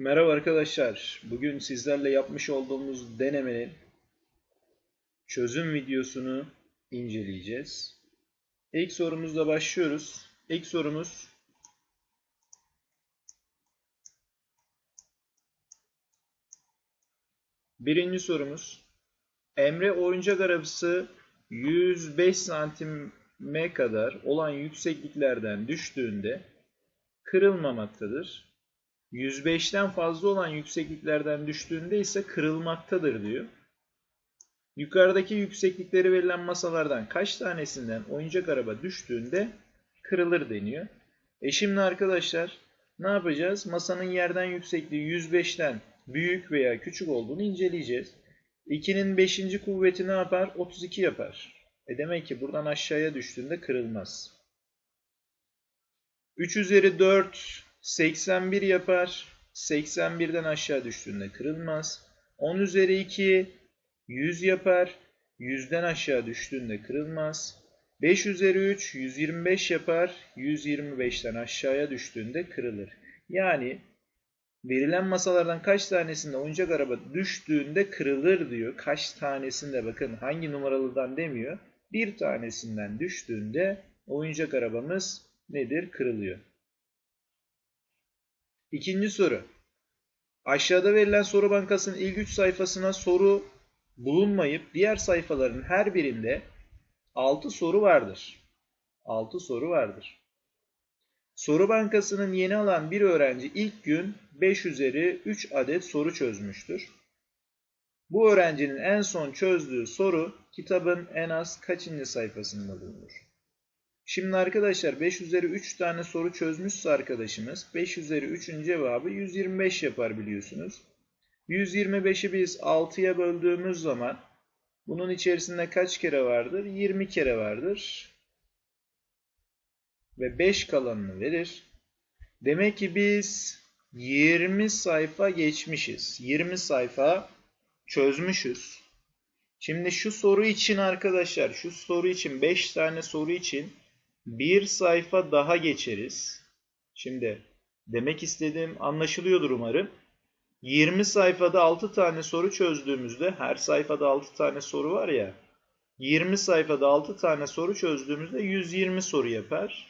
Merhaba arkadaşlar. Bugün sizlerle yapmış olduğumuz denemenin çözüm videosunu inceleyeceğiz. İlk sorumuzla başlıyoruz. İlk sorumuz Birinci sorumuz Emre oyuncak arabası 105 santime kadar olan yüksekliklerden düştüğünde kırılmamaktadır. 105'ten fazla olan yüksekliklerden düştüğünde ise kırılmaktadır diyor. Yukarıdaki yükseklikleri verilen masalardan kaç tanesinden oyuncak araba düştüğünde kırılır deniyor. E şimdi arkadaşlar ne yapacağız? Masanın yerden yüksekliği 105'ten büyük veya küçük olduğunu inceleyeceğiz. 2'nin 5. kuvveti ne yapar? 32 yapar. E demek ki buradan aşağıya düştüğünde kırılmaz. 3 üzeri 4 81 yapar. 81'den aşağı düştüğünde kırılmaz. 10 üzeri 2 100 yapar. 100'den aşağı düştüğünde kırılmaz. 5 üzeri 3 125 yapar. 125'ten aşağıya düştüğünde kırılır. Yani verilen masalardan kaç tanesinde oyuncak araba düştüğünde kırılır diyor. Kaç tanesinde bakın hangi numaralıdan demiyor. Bir tanesinden düştüğünde oyuncak arabamız nedir? Kırılıyor. İkinci soru. Aşağıda verilen soru bankasının ilk 3 sayfasına soru bulunmayıp diğer sayfaların her birinde 6 soru vardır. 6 soru vardır. Soru bankasının yeni alan bir öğrenci ilk gün 5 üzeri 3 adet soru çözmüştür. Bu öğrencinin en son çözdüğü soru kitabın en az kaçıncı sayfasında bulunur? Şimdi arkadaşlar 5 üzeri 3 tane soru çözmüşse arkadaşımız 5 üzeri 3'ün cevabı 125 yapar biliyorsunuz. 125'i biz 6'ya böldüğümüz zaman bunun içerisinde kaç kere vardır? 20 kere vardır. Ve 5 kalanını verir. Demek ki biz 20 sayfa geçmişiz. 20 sayfa çözmüşüz. Şimdi şu soru için arkadaşlar, şu soru için 5 tane soru için bir sayfa daha geçeriz. Şimdi demek istediğim anlaşılıyordur umarım. 20 sayfada 6 tane soru çözdüğümüzde her sayfada 6 tane soru var ya 20 sayfada 6 tane soru çözdüğümüzde 120 soru yapar.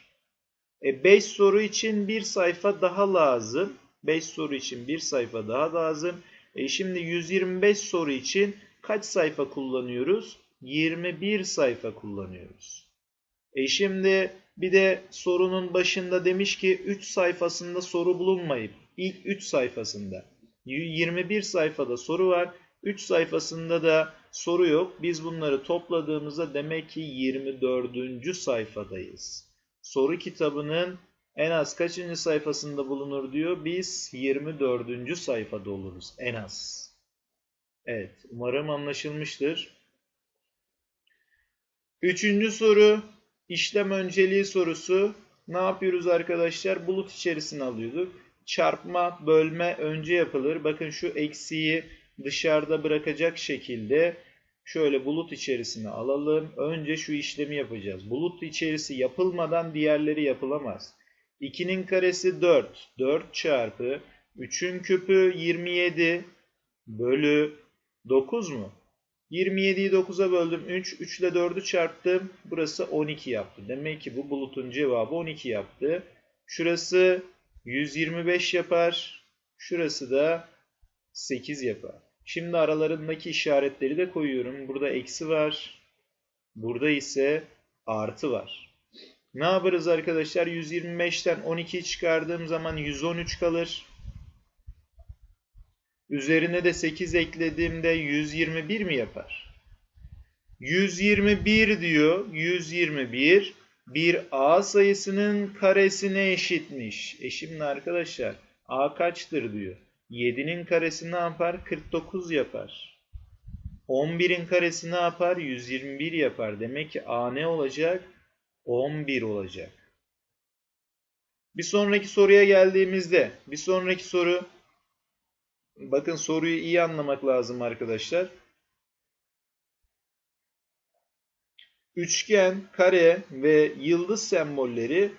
E 5 soru için bir sayfa daha lazım. 5 soru için bir sayfa daha lazım. E şimdi 125 soru için kaç sayfa kullanıyoruz? 21 sayfa kullanıyoruz. E şimdi bir de sorunun başında demiş ki 3 sayfasında soru bulunmayıp ilk 3 sayfasında 21 sayfada soru var. 3 sayfasında da soru yok. Biz bunları topladığımızda demek ki 24. sayfadayız. Soru kitabının en az kaçıncı sayfasında bulunur diyor. Biz 24. sayfada oluruz en az. Evet umarım anlaşılmıştır. Üçüncü soru işlem önceliği sorusu. Ne yapıyoruz arkadaşlar? Bulut içerisine alıyorduk. Çarpma, bölme önce yapılır. Bakın şu eksiği dışarıda bırakacak şekilde şöyle bulut içerisine alalım. Önce şu işlemi yapacağız. Bulut içerisi yapılmadan diğerleri yapılamaz. 2'nin karesi 4. 4 çarpı 3'ün küpü 27 bölü 9 mu? 27'yi 9'a böldüm. 3. 3 ile 4'ü çarptım. Burası 12 yaptı. Demek ki bu bulutun cevabı 12 yaptı. Şurası 125 yapar. Şurası da 8 yapar. Şimdi aralarındaki işaretleri de koyuyorum. Burada eksi var. Burada ise artı var. Ne yaparız arkadaşlar? 125'ten 12'yi çıkardığım zaman 113 kalır. Üzerine de 8 eklediğimde 121 mi yapar? 121 diyor. 121 bir A sayısının karesine eşitmiş. E şimdi arkadaşlar A kaçtır diyor. 7'nin karesi ne yapar? 49 yapar. 11'in karesi ne yapar? 121 yapar. Demek ki A ne olacak? 11 olacak. Bir sonraki soruya geldiğimizde bir sonraki soru bakın soruyu iyi anlamak lazım arkadaşlar. Üçgen, kare ve yıldız sembolleri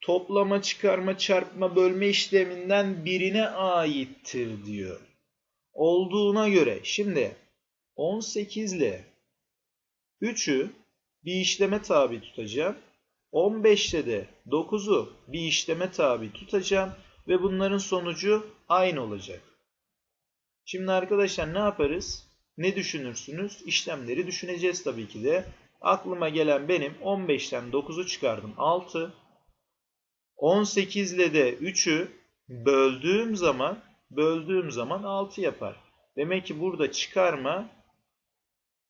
toplama, çıkarma, çarpma, bölme işleminden birine aittir diyor. Olduğuna göre şimdi 18 ile 3'ü bir işleme tabi tutacağım. 15'te de 9'u bir işleme tabi tutacağım ve bunların sonucu aynı olacak. Şimdi arkadaşlar ne yaparız? Ne düşünürsünüz? İşlemleri düşüneceğiz tabii ki de. Aklıma gelen benim 15'ten 9'u çıkardım 6. 18 ile de 3'ü böldüğüm zaman böldüğüm zaman 6 yapar. Demek ki burada çıkarma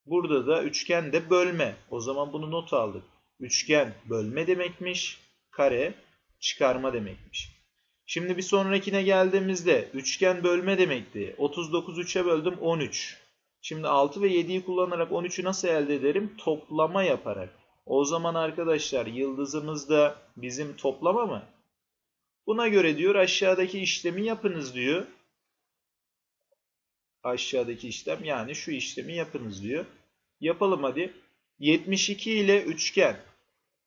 burada da üçgen de bölme. O zaman bunu not aldık. Üçgen bölme demekmiş. Kare çıkarma demekmiş. Şimdi bir sonrakine geldiğimizde üçgen bölme demekti. 39 3'e böldüm 13. Şimdi 6 ve 7'yi kullanarak 13'ü nasıl elde ederim? Toplama yaparak. O zaman arkadaşlar yıldızımız da bizim toplama mı? Buna göre diyor aşağıdaki işlemi yapınız diyor. Aşağıdaki işlem yani şu işlemi yapınız diyor. Yapalım hadi. 72 ile üçgen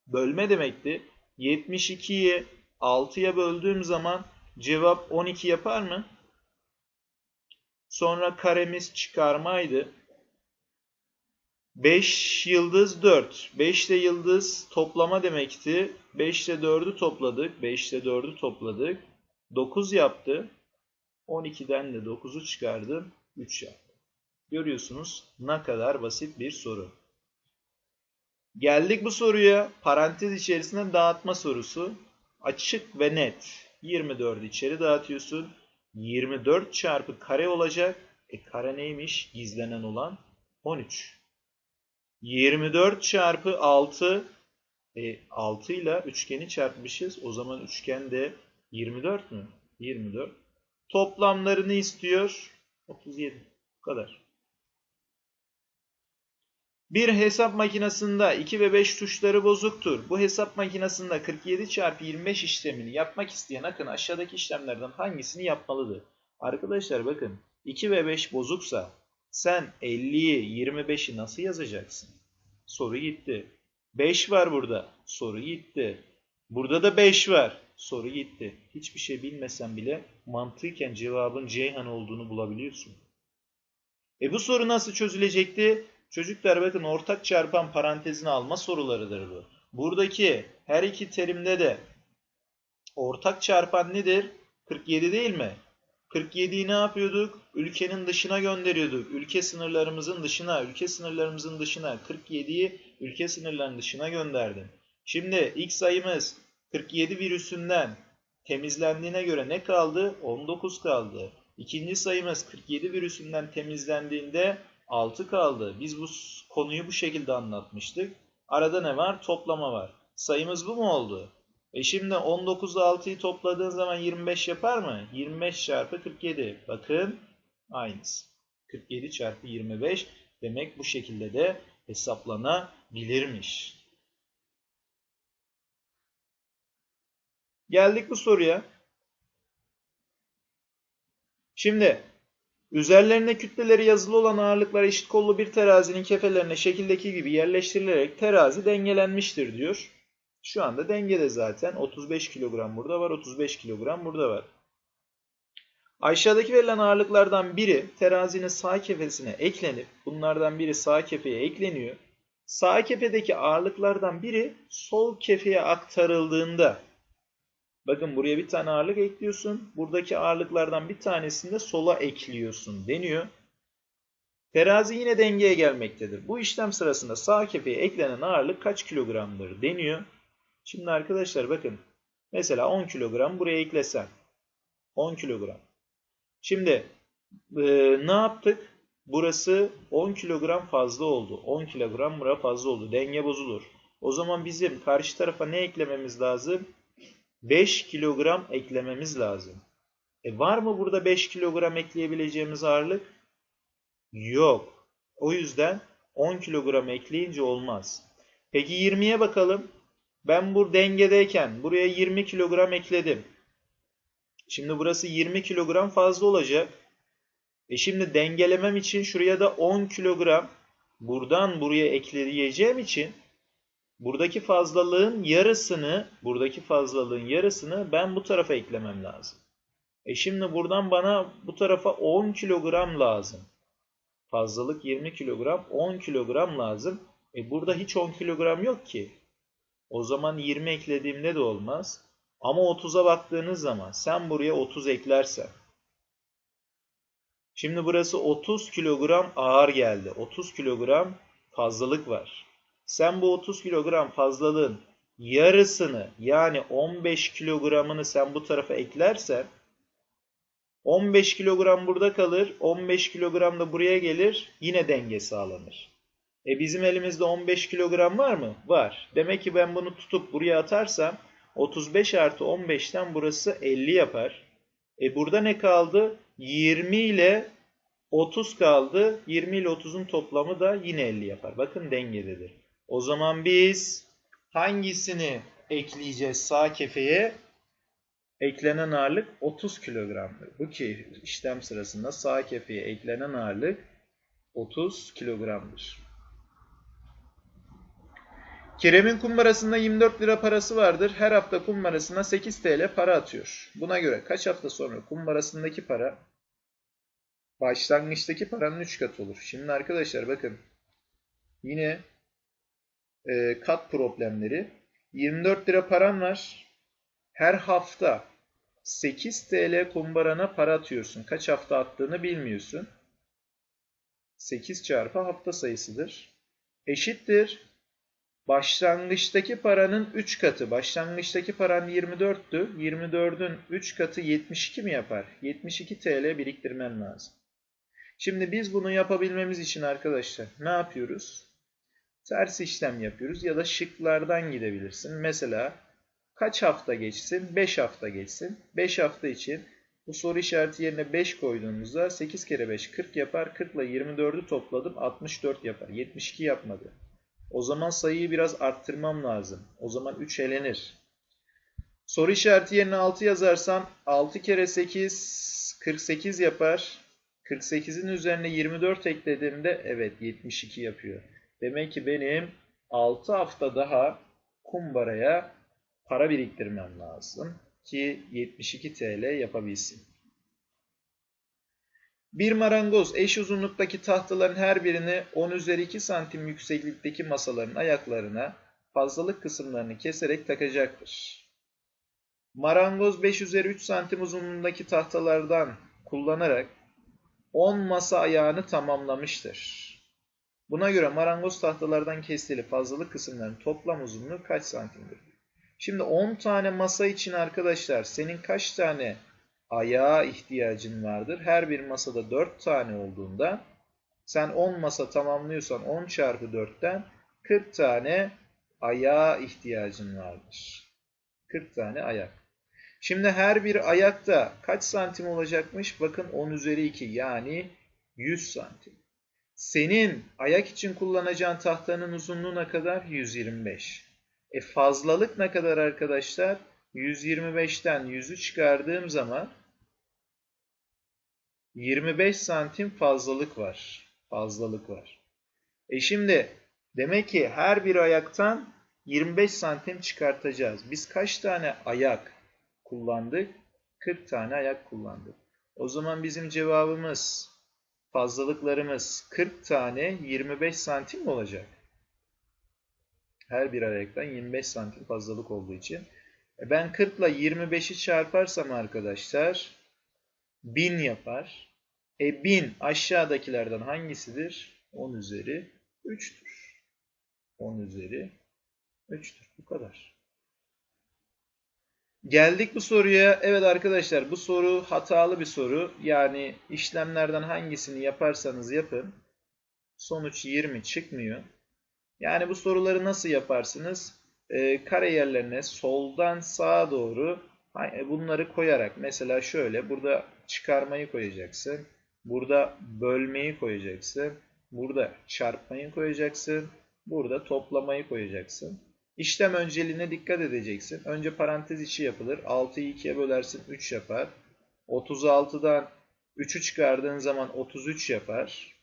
bölme demekti. 72'yi 6'ya böldüğüm zaman cevap 12 yapar mı? Sonra karemiz çıkarmaydı. 5 yıldız 4. 5 ile yıldız toplama demekti. 5 ile 4'ü topladık. 5 ile 4'ü topladık. 9 yaptı. 12'den de 9'u çıkardım. 3 yaptı. Görüyorsunuz ne kadar basit bir soru. Geldik bu soruya. Parantez içerisinde dağıtma sorusu. Açık ve net. 24 içeri dağıtıyorsun. 24 çarpı kare olacak. E kare neymiş? Gizlenen olan 13. 24 çarpı 6 e, 6 ile üçgeni çarpmışız. O zaman üçgen de 24 mü? 24. Toplamlarını istiyor. 37. Bu kadar. Bir hesap makinesinde 2 ve 5 tuşları bozuktur. Bu hesap makinesinde 47 çarpı 25 işlemini yapmak isteyen akın aşağıdaki işlemlerden hangisini yapmalıdır? Arkadaşlar bakın 2 ve 5 bozuksa sen 50'yi 25'i nasıl yazacaksın? Soru gitti. 5 var burada. Soru gitti. Burada da 5 var. Soru gitti. Hiçbir şey bilmesen bile mantıken cevabın Ceyhan olduğunu bulabiliyorsun. E bu soru nasıl çözülecekti? Çocuklar bakın ortak çarpan parantezini alma sorularıdır bu. Buradaki her iki terimde de ortak çarpan nedir? 47 değil mi? 47'yi ne yapıyorduk? Ülkenin dışına gönderiyorduk. Ülke sınırlarımızın dışına, ülke sınırlarımızın dışına 47'yi ülke sınırlarının dışına gönderdim. Şimdi ilk sayımız 47 virüsünden temizlendiğine göre ne kaldı? 19 kaldı. İkinci sayımız 47 virüsünden temizlendiğinde 6 kaldı. Biz bu konuyu bu şekilde anlatmıştık. Arada ne var? Toplama var. Sayımız bu mu oldu? E şimdi 19 ile 6'yı topladığın zaman 25 yapar mı? 25 çarpı 47. Bakın aynısı. 47 çarpı 25 demek bu şekilde de hesaplanabilirmiş. Geldik bu soruya. Şimdi üzerlerine kütleleri yazılı olan ağırlıklar eşit kollu bir terazinin kefelerine şekildeki gibi yerleştirilerek terazi dengelenmiştir diyor. Şu anda dengede zaten. 35 kilogram burada var, 35 kilogram burada var. Aşağıdaki verilen ağırlıklardan biri terazinin sağ kefesine eklenip bunlardan biri sağ kefeye ekleniyor. Sağ kefedeki ağırlıklardan biri sol kefeye aktarıldığında bakın buraya bir tane ağırlık ekliyorsun. Buradaki ağırlıklardan bir tanesini de sola ekliyorsun deniyor. Terazi yine dengeye gelmektedir. Bu işlem sırasında sağ kefeye eklenen ağırlık kaç kilogramdır deniyor. Şimdi arkadaşlar bakın. Mesela 10 kilogram buraya eklesen. 10 kilogram. Şimdi e, ne yaptık? Burası 10 kilogram fazla oldu. 10 kilogram bura fazla oldu. Denge bozulur. O zaman bizim karşı tarafa ne eklememiz lazım? 5 kilogram eklememiz lazım. E var mı burada 5 kilogram ekleyebileceğimiz ağırlık? Yok. O yüzden 10 kilogram ekleyince olmaz. Peki 20'ye bakalım. Ben bu dengedeyken buraya 20 kilogram ekledim. Şimdi burası 20 kilogram fazla olacak. E şimdi dengelemem için şuraya da 10 kilogram buradan buraya ekleyeceğim için buradaki fazlalığın yarısını, buradaki fazlalığın yarısını ben bu tarafa eklemem lazım. E şimdi buradan bana bu tarafa 10 kilogram lazım. Fazlalık 20 kilogram, 10 kilogram lazım. E burada hiç 10 kilogram yok ki. O zaman 20 eklediğimde de olmaz. Ama 30'a baktığınız zaman sen buraya 30 eklersen. Şimdi burası 30 kilogram ağır geldi. 30 kilogram fazlalık var. Sen bu 30 kilogram fazlalığın yarısını yani 15 kilogramını sen bu tarafa eklersen 15 kilogram burada kalır. 15 kilogram da buraya gelir. Yine denge sağlanır. E bizim elimizde 15 kilogram var mı? Var. Demek ki ben bunu tutup buraya atarsam 35 artı 15'ten burası 50 yapar. E burada ne kaldı? 20 ile 30 kaldı. 20 ile 30'un toplamı da yine 50 yapar. Bakın dengededir. O zaman biz hangisini ekleyeceğiz sağ kefeye? Eklenen ağırlık 30 kilogramdır. Bu ki işlem sırasında sağ kefeye eklenen ağırlık 30 kilogramdır. Kerem'in kumbarasında 24 lira parası vardır. Her hafta kumbarasına 8 TL para atıyor. Buna göre kaç hafta sonra kumbarasındaki para başlangıçtaki paranın 3 katı olur. Şimdi arkadaşlar bakın yine e, kat problemleri. 24 lira paran var. Her hafta 8 TL kumbarana para atıyorsun. Kaç hafta attığını bilmiyorsun. 8 çarpı hafta sayısıdır. Eşittir. Başlangıçtaki paranın 3 katı. Başlangıçtaki paran 24'tü. 24'ün 3 katı 72 mi yapar? 72 TL biriktirmen lazım. Şimdi biz bunu yapabilmemiz için arkadaşlar ne yapıyoruz? Ters işlem yapıyoruz ya da şıklardan gidebilirsin. Mesela kaç hafta geçsin? 5 hafta geçsin. 5 hafta için bu soru işareti yerine 5 koyduğumuzda 8 kere 5 40 yapar. 40 ile 24'ü topladım 64 yapar. 72 yapmadı. O zaman sayıyı biraz arttırmam lazım. O zaman 3 elenir. Soru işareti yerine 6 yazarsam 6 kere 8 48 yapar. 48'in üzerine 24 eklediğimde evet 72 yapıyor. Demek ki benim 6 hafta daha kumbaraya para biriktirmem lazım ki 72 TL yapabilsin. Bir marangoz eş uzunluktaki tahtaların her birini 10 üzeri 2 santim yükseklikteki masaların ayaklarına fazlalık kısımlarını keserek takacaktır. Marangoz 5 üzeri 3 santim uzunluğundaki tahtalardan kullanarak 10 masa ayağını tamamlamıştır. Buna göre marangoz tahtalardan kestiği fazlalık kısımların toplam uzunluğu kaç santimdir? Şimdi 10 tane masa için arkadaşlar senin kaç tane ayağa ihtiyacın vardır? Her bir masada 4 tane olduğunda sen 10 masa tamamlıyorsan 10 çarpı 4'ten 40 tane ayağa ihtiyacın vardır. 40 tane ayak. Şimdi her bir ayakta kaç santim olacakmış? Bakın 10 üzeri 2 yani 100 santim. Senin ayak için kullanacağın tahtanın uzunluğu ne kadar? 125. E fazlalık ne kadar arkadaşlar? 125'ten 100'ü çıkardığım zaman 25 santim fazlalık var. Fazlalık var. E şimdi demek ki her bir ayaktan 25 santim çıkartacağız. Biz kaç tane ayak kullandık? 40 tane ayak kullandık. O zaman bizim cevabımız fazlalıklarımız 40 tane 25 santim mi olacak? Her bir ayaktan 25 santim fazlalık olduğu için. E ben 40 ile 25'i çarparsam arkadaşlar 1000 yapar. E 1000 aşağıdakilerden hangisidir? 10 üzeri 3'tür. 10 üzeri 3'tür. Bu kadar. Geldik bu soruya. Evet arkadaşlar bu soru hatalı bir soru. Yani işlemlerden hangisini yaparsanız yapın. Sonuç 20 çıkmıyor. Yani bu soruları nasıl yaparsınız? Ee, kare yerlerine soldan sağa doğru bunları koyarak mesela şöyle burada çıkarmayı koyacaksın. Burada bölmeyi koyacaksın. Burada çarpmayı koyacaksın. Burada toplamayı koyacaksın. İşlem önceliğine dikkat edeceksin. Önce parantez içi yapılır. 6'yı 2'ye bölersin 3 yapar. 36'dan 3'ü çıkardığın zaman 33 yapar.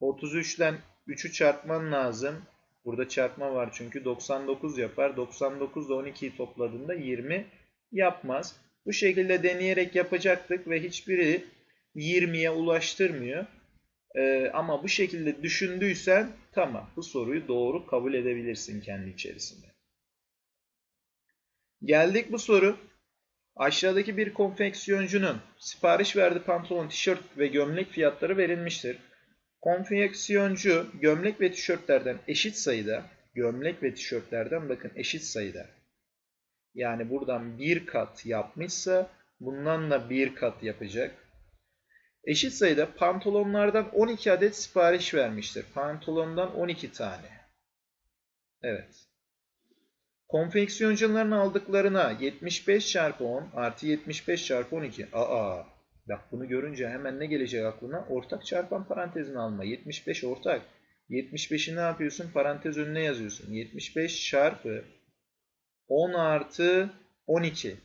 33'ten 3'ü çarpman lazım. Burada çarpma var çünkü 99 yapar. 99 ile 12'yi topladığında 20 yapmaz. Bu şekilde deneyerek yapacaktık ve hiçbiri 20'ye ulaştırmıyor. Ee, ama bu şekilde düşündüysen tamam bu soruyu doğru kabul edebilirsin kendi içerisinde. Geldik bu soru. Aşağıdaki bir konfeksiyoncunun sipariş verdiği pantolon, tişört ve gömlek fiyatları verilmiştir. Konfeksiyoncu gömlek ve tişörtlerden eşit sayıda, gömlek ve tişörtlerden bakın eşit sayıda. Yani buradan bir kat yapmışsa bundan da bir kat yapacak. Eşit sayıda pantolonlardan 12 adet sipariş vermiştir. Pantolondan 12 tane. Evet. Konfeksiyoncuların aldıklarına 75 çarpı 10 artı 75 çarpı 12. Aa, bak bunu görünce hemen ne gelecek aklına? Ortak çarpan parantezini alma. 75 ortak. 75'i ne yapıyorsun? Parantez önüne yazıyorsun. 75 çarpı 10 artı 12.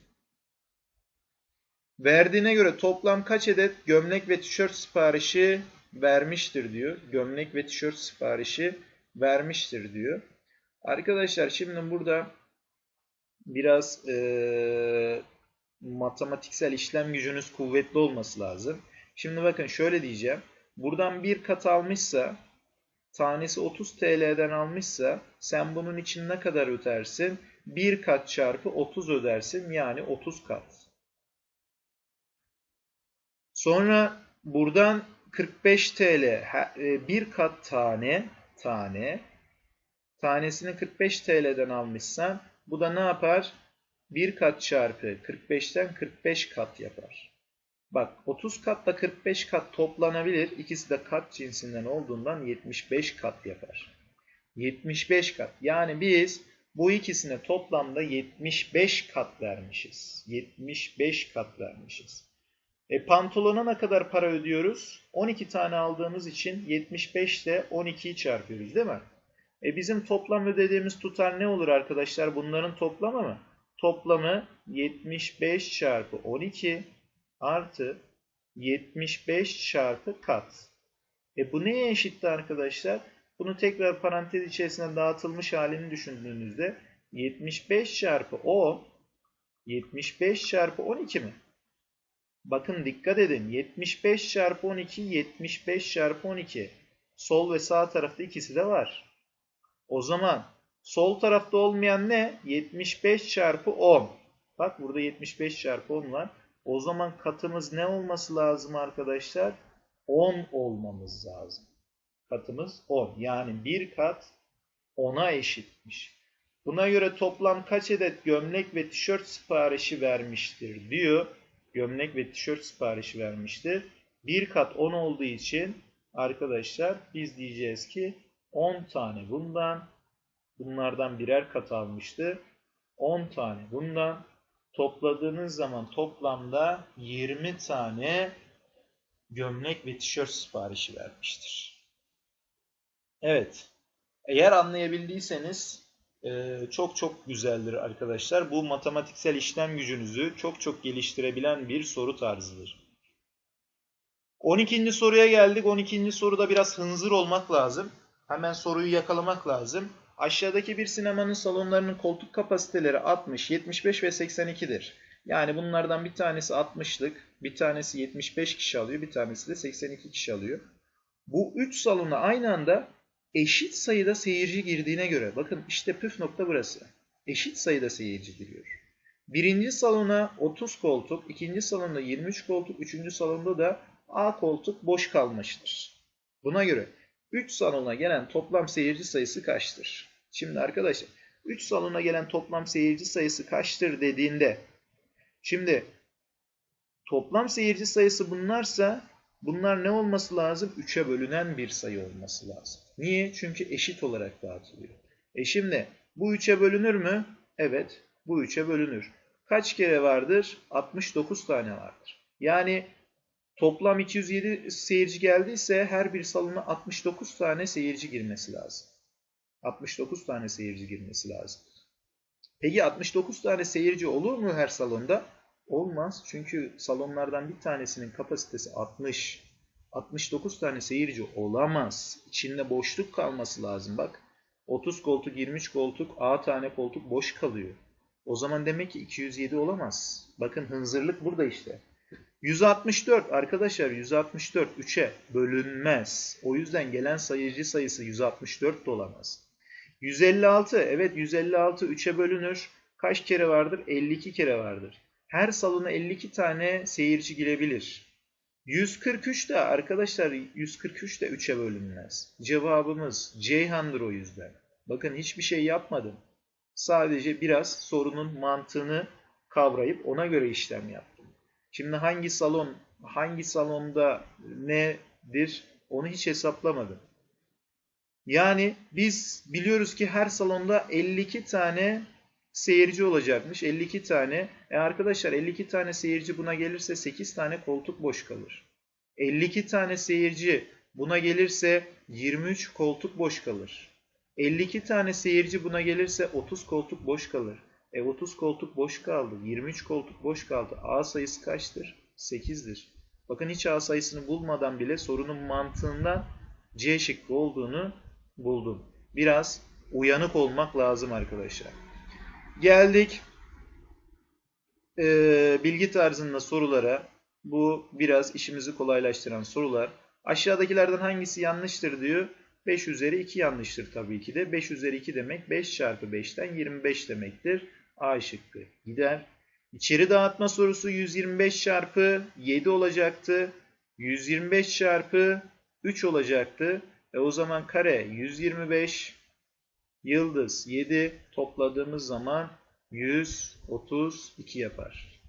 Verdiğine göre toplam kaç adet gömlek ve tişört siparişi vermiştir diyor. Gömlek ve tişört siparişi vermiştir diyor. Arkadaşlar şimdi burada biraz e, matematiksel işlem gücünüz kuvvetli olması lazım. Şimdi bakın şöyle diyeceğim. Buradan bir kat almışsa tanesi 30 TL'den almışsa sen bunun için ne kadar ödersin? Bir kat çarpı 30 ödersin yani 30 kat. Sonra buradan 45 TL e, bir kat tane tane tanesini 45 TL'den almışsan bu da ne yapar? Bir kat çarpı 45'ten 45 kat yapar. Bak 30 katla 45 kat toplanabilir. İkisi de kat cinsinden olduğundan 75 kat yapar. 75 kat. Yani biz bu ikisine toplamda 75 kat vermişiz. 75 kat vermişiz. E, pantolona ne kadar para ödüyoruz? 12 tane aldığımız için 75 ile 12'yi çarpıyoruz değil mi? E, bizim toplam ödediğimiz tutar ne olur arkadaşlar? Bunların toplamı mı? Toplamı 75 çarpı 12 artı 75 çarpı kat. E bu neye eşitti arkadaşlar? Bunu tekrar parantez içerisine dağıtılmış halini düşündüğünüzde 75 çarpı 10 75 çarpı 12 mi? Bakın dikkat edin. 75 çarpı 12 75 çarpı 12. Sol ve sağ tarafta ikisi de var. O zaman sol tarafta olmayan ne? 75 çarpı 10. Bak burada 75 çarpı 10 var. O zaman katımız ne olması lazım arkadaşlar? 10 olmamız lazım. Katımız 10. Yani bir kat 10'a eşitmiş. Buna göre toplam kaç adet gömlek ve tişört siparişi vermiştir diyor. Gömlek ve tişört siparişi vermiştir. Bir kat 10 olduğu için arkadaşlar biz diyeceğiz ki 10 tane bundan, bunlardan birer kat almıştı. 10 tane bundan topladığınız zaman toplamda 20 tane gömlek ve tişört siparişi vermiştir. Evet. Eğer anlayabildiyseniz çok çok güzeldir arkadaşlar. Bu matematiksel işlem gücünüzü çok çok geliştirebilen bir soru tarzıdır. 12. soruya geldik. 12. soruda biraz hınzır olmak lazım. Hemen soruyu yakalamak lazım. Aşağıdaki bir sinemanın salonlarının koltuk kapasiteleri 60, 75 ve 82'dir. Yani bunlardan bir tanesi 60'lık, bir tanesi 75 kişi alıyor, bir tanesi de 82 kişi alıyor. Bu 3 salona aynı anda eşit sayıda seyirci girdiğine göre, bakın işte püf nokta burası. Eşit sayıda seyirci giriyor. Birinci salona 30 koltuk, ikinci salonda 23 koltuk, üçüncü salonda da A koltuk boş kalmıştır. Buna göre 3 salona gelen toplam seyirci sayısı kaçtır? Şimdi arkadaşlar 3 salona gelen toplam seyirci sayısı kaçtır dediğinde şimdi toplam seyirci sayısı bunlarsa bunlar ne olması lazım? 3'e bölünen bir sayı olması lazım. Niye? Çünkü eşit olarak dağıtılıyor. E şimdi bu 3'e bölünür mü? Evet bu 3'e bölünür. Kaç kere vardır? 69 tane vardır. Yani Toplam 207 seyirci geldiyse her bir salona 69 tane seyirci girmesi lazım. 69 tane seyirci girmesi lazım. Peki 69 tane seyirci olur mu her salonda? Olmaz. Çünkü salonlardan bir tanesinin kapasitesi 60. 69 tane seyirci olamaz. İçinde boşluk kalması lazım. Bak 30 koltuk, 23 koltuk, A tane koltuk boş kalıyor. O zaman demek ki 207 olamaz. Bakın hınzırlık burada işte. 164 arkadaşlar 164 3'e bölünmez. O yüzden gelen sayıcı sayısı 164 de olamaz. 156 evet 156 3'e bölünür. Kaç kere vardır? 52 kere vardır. Her salona 52 tane seyirci girebilir. 143 de arkadaşlar 143 de 3'e bölünmez. Cevabımız Ceyhan'dır o yüzden. Bakın hiçbir şey yapmadım. Sadece biraz sorunun mantığını kavrayıp ona göre işlem yaptım. Şimdi hangi salon, hangi salonda nedir onu hiç hesaplamadım. Yani biz biliyoruz ki her salonda 52 tane seyirci olacakmış. 52 tane. E arkadaşlar 52 tane seyirci buna gelirse 8 tane koltuk boş kalır. 52 tane seyirci buna gelirse 23 koltuk boş kalır. 52 tane seyirci buna gelirse 30 koltuk boş kalır. E 30 koltuk boş kaldı. 23 koltuk boş kaldı. A sayısı kaçtır? 8'dir. Bakın hiç A sayısını bulmadan bile sorunun mantığından C şıkkı olduğunu buldum. Biraz uyanık olmak lazım arkadaşlar. Geldik e, bilgi tarzında sorulara. Bu biraz işimizi kolaylaştıran sorular. Aşağıdakilerden hangisi yanlıştır diyor. 5 üzeri 2 yanlıştır tabii ki de. 5 üzeri 2 demek 5 çarpı 5'ten 25 demektir. A şıkkı gider. İçeri dağıtma sorusu 125 çarpı 7 olacaktı. 125 çarpı 3 olacaktı. E o zaman kare 125 yıldız 7 topladığımız zaman 132 yapar.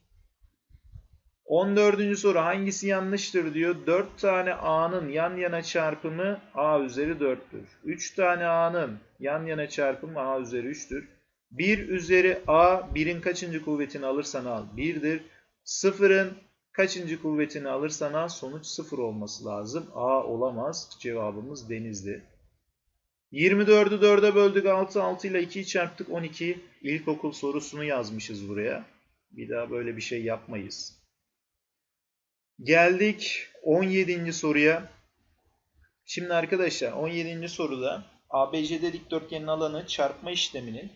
14. soru hangisi yanlıştır diyor. 4 tane A'nın yan yana çarpımı A üzeri 4'tür. 3 tane A'nın yan yana çarpımı A üzeri 3'tür. 1 üzeri A 1'in kaçıncı kuvvetini alırsan al 1'dir. 0'ın kaçıncı kuvvetini alırsan al sonuç 0 olması lazım. A olamaz. Cevabımız denizdi. 24'ü 4'e böldük 6, 6 ile 2'yi çarptık 12. İlkokul sorusunu yazmışız buraya. Bir daha böyle bir şey yapmayız. Geldik 17. soruya. Şimdi arkadaşlar 17. soruda ABCD dikdörtgenin alanı çarpma işleminin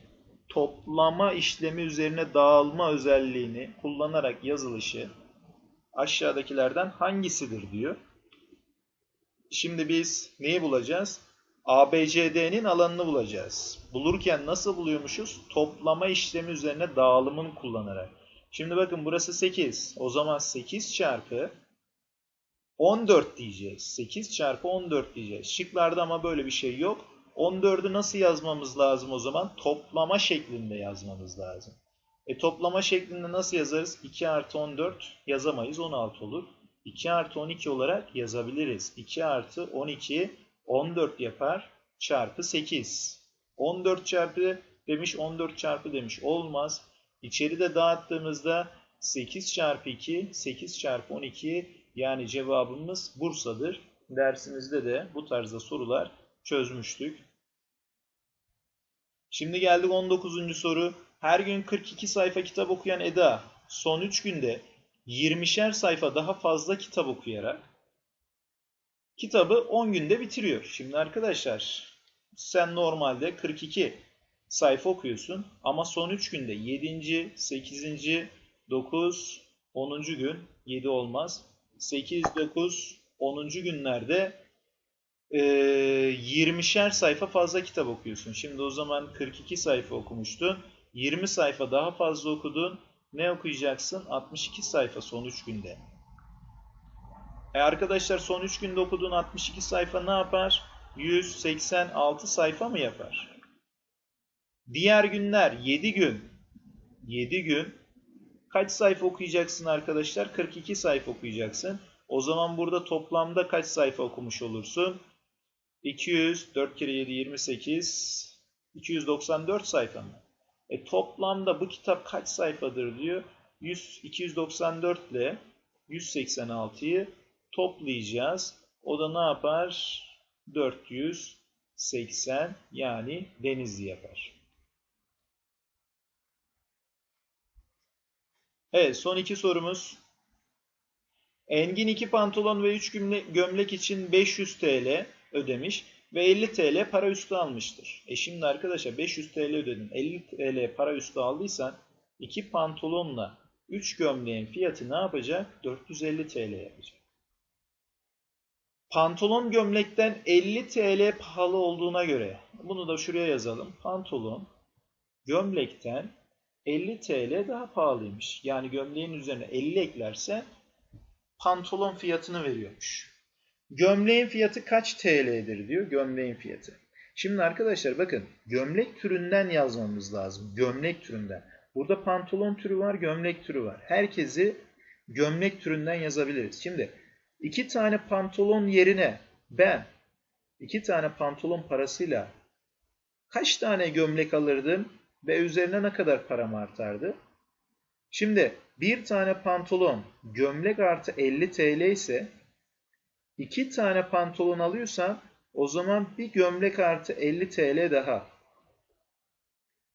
toplama işlemi üzerine dağılma özelliğini kullanarak yazılışı aşağıdakilerden hangisidir diyor. Şimdi biz neyi bulacağız? ABCD'nin alanını bulacağız. Bulurken nasıl buluyormuşuz? Toplama işlemi üzerine dağılımını kullanarak. Şimdi bakın burası 8. O zaman 8 çarpı 14 diyeceğiz. 8 çarpı 14 diyeceğiz. Şıklarda ama böyle bir şey yok. 14'ü nasıl yazmamız lazım o zaman? Toplama şeklinde yazmamız lazım. E toplama şeklinde nasıl yazarız? 2 artı 14 yazamayız 16 olur. 2 artı 12 olarak yazabiliriz. 2 artı 12 14 yapar çarpı 8. 14 çarpı demiş 14 çarpı demiş olmaz. İçeride dağıttığımızda 8 çarpı 2 8 çarpı 12 yani cevabımız Bursa'dır. Dersimizde de bu tarzda sorular çözmüştük. Şimdi geldik 19. soru. Her gün 42 sayfa kitap okuyan Eda son 3 günde 20'şer sayfa daha fazla kitap okuyarak kitabı 10 günde bitiriyor. Şimdi arkadaşlar sen normalde 42 sayfa okuyorsun ama son 3 günde 7. 8. 9. 10. gün 7 olmaz. 8, 9, 10. günlerde e, 20'şer sayfa fazla kitap okuyorsun. Şimdi o zaman 42 sayfa okumuştun. 20 sayfa daha fazla okudun. Ne okuyacaksın? 62 sayfa son 3 günde. E arkadaşlar son 3 günde okuduğun 62 sayfa ne yapar? 186 sayfa mı yapar? Diğer günler 7 gün. 7 gün. Kaç sayfa okuyacaksın arkadaşlar? 42 sayfa okuyacaksın. O zaman burada toplamda kaç sayfa okumuş olursun? 200, 4 kere 7, 28, 294 sayfa mı? E toplamda bu kitap kaç sayfadır diyor. 100, 294 ile 186'yı toplayacağız. O da ne yapar? 480 yani denizli yapar. Evet son iki sorumuz. Engin iki pantolon ve 3 gömlek için 500 TL ödemiş. ve 50 TL para üstü almıştır. E şimdi arkadaşlar 500 TL ödedin. 50 TL para üstü aldıysan 2 pantolonla 3 gömleğin fiyatı ne yapacak? 450 TL yapacak. Pantolon gömlekten 50 TL pahalı olduğuna göre bunu da şuraya yazalım. Pantolon gömlekten 50 TL daha pahalıymış. Yani gömleğin üzerine 50 eklersen pantolon fiyatını veriyormuş. Gömleğin fiyatı kaç TL'dir diyor gömleğin fiyatı. Şimdi arkadaşlar bakın gömlek türünden yazmamız lazım. Gömlek türünden. Burada pantolon türü var, gömlek türü var. Herkesi gömlek türünden yazabiliriz. Şimdi iki tane pantolon yerine ben iki tane pantolon parasıyla kaç tane gömlek alırdım ve üzerine ne kadar param artardı? Şimdi bir tane pantolon gömlek artı 50 TL ise iki tane pantolon alıyorsam o zaman bir gömlek artı 50 TL daha.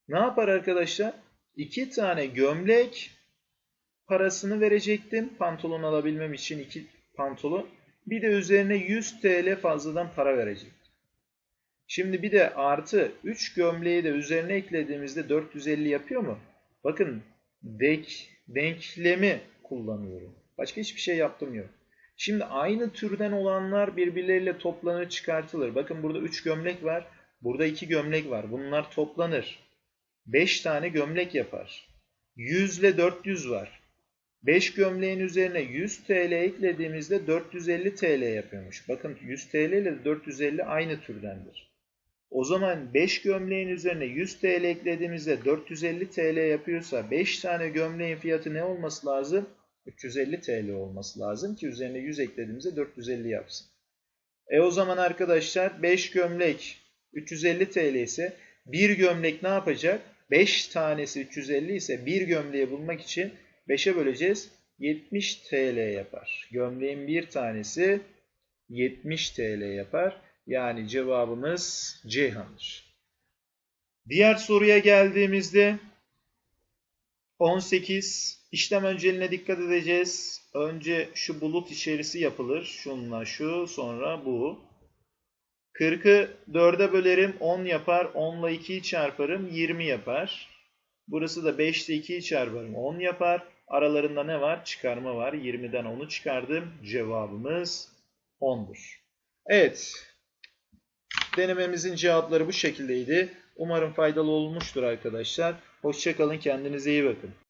Ne yapar arkadaşlar? İki tane gömlek parasını verecektim pantolon alabilmem için iki pantolon. Bir de üzerine 100 TL fazladan para verecektim. Şimdi bir de artı 3 gömleği de üzerine eklediğimizde 450 yapıyor mu? Bakın denk, denklemi kullanıyorum. Başka hiçbir şey yaptım yok. Şimdi aynı türden olanlar birbirleriyle toplanır çıkartılır. Bakın burada 3 gömlek var. Burada 2 gömlek var. Bunlar toplanır. 5 tane gömlek yapar. 100 ile 400 var. 5 gömleğin üzerine 100 TL eklediğimizde 450 TL yapıyormuş. Bakın 100 TL ile 450 aynı türdendir. O zaman 5 gömleğin üzerine 100 TL eklediğimizde 450 TL yapıyorsa 5 tane gömleğin fiyatı ne olması lazım? 350 TL olması lazım ki üzerine 100 eklediğimizde 450 yapsın. E o zaman arkadaşlar 5 gömlek 350 TL ise bir gömlek ne yapacak? 5 tanesi 350 ise bir gömleği bulmak için 5'e böleceğiz. 70 TL yapar. Gömleğin bir tanesi 70 TL yapar. Yani cevabımız Ceyhan'dır. Diğer soruya geldiğimizde 18 işlem önceliğine dikkat edeceğiz. Önce şu bulut içerisi yapılır. Şunla şu sonra bu. 40'ı 4'e bölerim 10 yapar. 10 ile 2'yi çarparım 20 yapar. Burası da 5 ile 2'yi çarparım 10 yapar. Aralarında ne var? Çıkarma var. 20'den 10'u çıkardım. Cevabımız 10'dur. Evet. Denememizin cevapları bu şekildeydi. Umarım faydalı olmuştur arkadaşlar. Hoşçakalın. Kendinize iyi bakın.